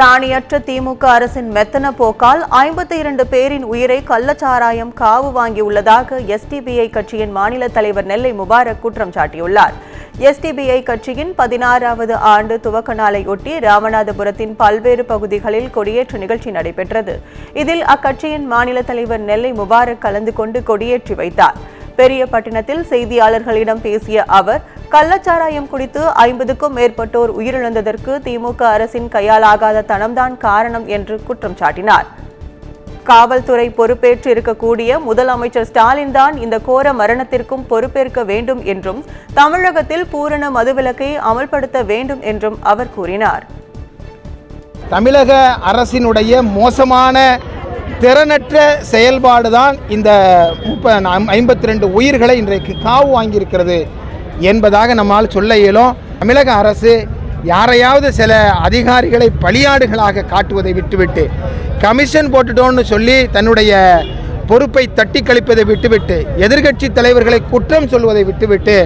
ராணியற்ற திமுக அரசின் மெத்தன போக்கால் ஐம்பத்தி இரண்டு பேரின் உயிரை கள்ளச்சாராயம் காவு வாங்கியுள்ளதாக எஸ்டிபிஐ கட்சியின் மாநில தலைவர் நெல்லை முபாரக் குற்றம் சாட்டியுள்ளார். எஸ்டிபிஐ கட்சியின் பதினாறாவது ஆண்டு துவக்க நாளையொட்டி ராமநாதபுரத்தின் பல்வேறு பகுதிகளில் கொடியேற்று நிகழ்ச்சி நடைபெற்றது. இதில் அக்கட்சியின் மாநில தலைவர் நெல்லை முபாரக் கலந்து கொண்டு கொடியேற்றி வைத்தார். பெரியபட்டினத்தில் செய்தியாளர்களிடம் பேசிய அவர் கள்ளச்சாராயம் குடித்து ஐம்பதுக்கும் மேற்பட்டோர் உயிரிழந்ததற்கு திமுக அரசின் கையாலாகாத தனம்தான் காரணம் என்று குற்றம் சாட்டினார். காவல்துறை பொறுப்பேற்று இருக்கக்கூடிய முதலமைச்சர் ஸ்டாலின் தான் இந்த கோர மரணத்திற்கும் பொறுப்பேற்க வேண்டும் என்றும் தமிழகத்தில் பூரண மதுவிலக்கை அமல்படுத்த வேண்டும் என்றும் அவர் கூறினார். தமிழக அரசினுடைய மோசமான திறனற்ற செயல்பாடுதான் இந்த முப்ப ஐம்பத்தி ரெண்டு உயிர்களை இன்றைக்கு காவு வாங்கியிருக்கிறது. என்பதாக நம்மால் சொல்ல இயலும். தமிழக அரசு யாரையாவது சில அதிகாரிகளை பலியாடுகளாக காட்டுவதை விட்டுவிட்டு கமிஷன் போட்டுட்டோன்னு சொல்லி தன்னுடைய பொறுப்பை தட்டி கழிப்பதை விட்டுவிட்டு எதிர்கட்சி தலைவர்களை குற்றம் சொல்வதை விட்டுவிட்டு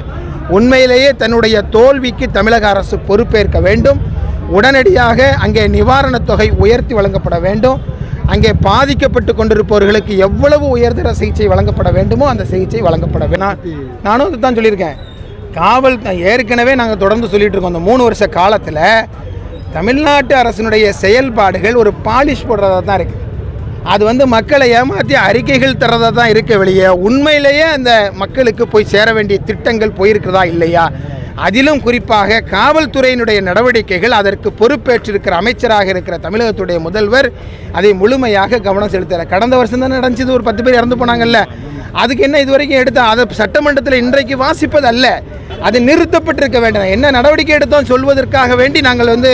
உண்மையிலேயே தன்னுடைய தோல்விக்கு தமிழக அரசு பொறுப்பேற்க வேண்டும். உடனடியாக அங்கே நிவாரணத் தொகை உயர்த்தி வழங்கப்பட வேண்டும். அங்கே பாதிக்கப்பட்டு கொண்டிருப்பவர்களுக்கு எவ்வளவு உயர்தர சிகிச்சை வழங்கப்பட வேண்டுமோ அந்த சிகிச்சை வழங்கப்பட வேணாம் நானும் இதுதான் சொல்லியிருக்கேன். காவல் ஏற்கனவே நாங்கள் தொடர்ந்து சொல்லிட்டு இருக்கோம். அந்த மூணு வருஷ காலத்தில் தமிழ்நாட்டு அரசினுடைய செயல்பாடுகள் ஒரு பாலிஷ் போடுறதா தான் இருக்குது அது வந்து மக்களை ஏமாற்றி அறிக்கைகள் தர்றதா தான் இருக்க வெளியே. உண்மையிலேயே அந்த மக்களுக்கு போய் சேர வேண்டிய திட்டங்கள் போயிருக்கிறதா இல்லையா? அதிலும் குறிப்பாக காவல்துறையினுடைய நடவடிக்கைகள் அதற்கு பொறுப்பேற்றிருக்கிற அமைச்சராக இருக்கிற தமிழகத்துடைய முதல்வர் அதை முழுமையாக கவனம் செலுத்துகிறார் கடந்த வருஷம் தான் நடந்துச்சு ஒரு பத்து பேர் இறந்து போனாங்கல்ல. அதுக்கு என்ன இதுவரைக்கும் எடுத்தால் எடுத்த? அதை சட்டமன்றத்தில் இன்றைக்கு வாசிப்பது அல்ல அது நிறுத்தப்பட்டிருக்க வேண்டும். என்ன நடவடிக்கை எடுத்தோம் சொல்வதற்காக வேண்டி நாங்கள் வந்து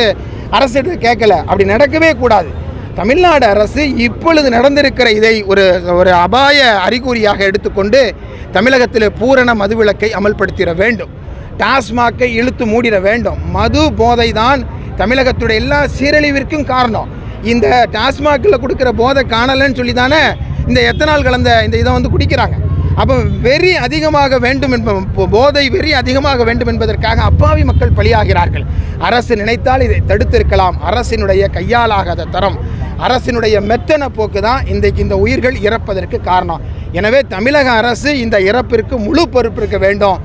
அரசு கேட்கல. அப்படி நடக்கவே கூடாது. தமிழ்நாடு அரசு இப்பொழுது நடந்திருக்கிற இதை ஒரு ஒரு அபாய அறிகுறியாக எடுத்துக்கொண்டு தமிழகத்தில் பூரண மதுவிலக்கை அமல்படுத்திட வேண்டும். டாஸ்மாக்கை இழுத்து மூடிட வேண்டும். மது போதை தான் தமிழகத்துடைய எல்லா சீரழிவிற்கும் காரணம். இந்த டாஸ்மாகில் கொடுக்குற போதை காணலைன்னு சொல்லி தானே இந்த எத்தனால் கலந்த இந்த இதை வந்து குடிக்கிறாங்க? அப்போ வெறி அதிகமாக வேண்டும் என்ப போதை வெறி அதிகமாக வேண்டும் என்பதற்காக அப்பாவி மக்கள் பலியாகிறார்கள். அரசு நினைத்தால் இதை தடுத்திருக்கலாம். அரசினுடைய கையாலாகாத தரம் அரசினுடைய மெத்தன போக்கு தான் இன்றைக்கு இந்த உயிர்கள் இறப்பதற்கு காரணம். எனவே தமிழக அரசு இந்த இறப்பிற்கு முழு பொறுப்பிருக்க வேண்டும்.